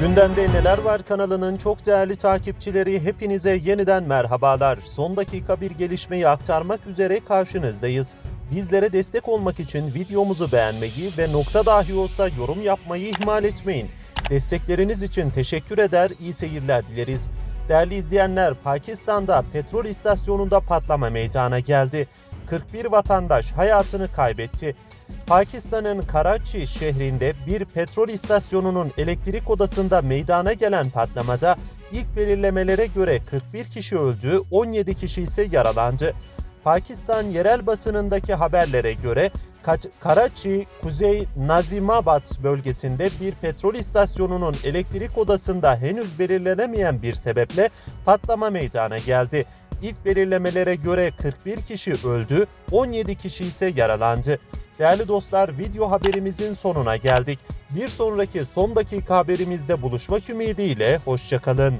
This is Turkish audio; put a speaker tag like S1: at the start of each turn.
S1: Gündemde Neler Var kanalının çok değerli takipçileri hepinize yeniden merhabalar. Son dakika bir gelişmeyi aktarmak üzere karşınızdayız. Bizlere destek olmak için videomuzu beğenmeyi ve nokta dahi olsa yorum yapmayı ihmal etmeyin. Destekleriniz için teşekkür eder, iyi seyirler dileriz. Değerli izleyenler, Pakistan'da petrol istasyonunda patlama meydana geldi. 41 vatandaş hayatını kaybetti. Pakistan'ın Karachi şehrinde bir petrol istasyonunun elektrik odasında meydana gelen patlamada ilk belirlemelere göre 41 kişi öldü, 17 kişi ise yaralandı. Pakistan yerel basınındaki haberlere göre Ka- Karachi, Kuzey Nazimabad bölgesinde bir petrol istasyonunun elektrik odasında henüz belirlenemeyen bir sebeple patlama meydana geldi. İlk belirlemelere göre 41 kişi öldü, 17 kişi ise yaralandı. Değerli dostlar video haberimizin sonuna geldik. Bir sonraki son dakika haberimizde buluşmak ümidiyle hoşçakalın.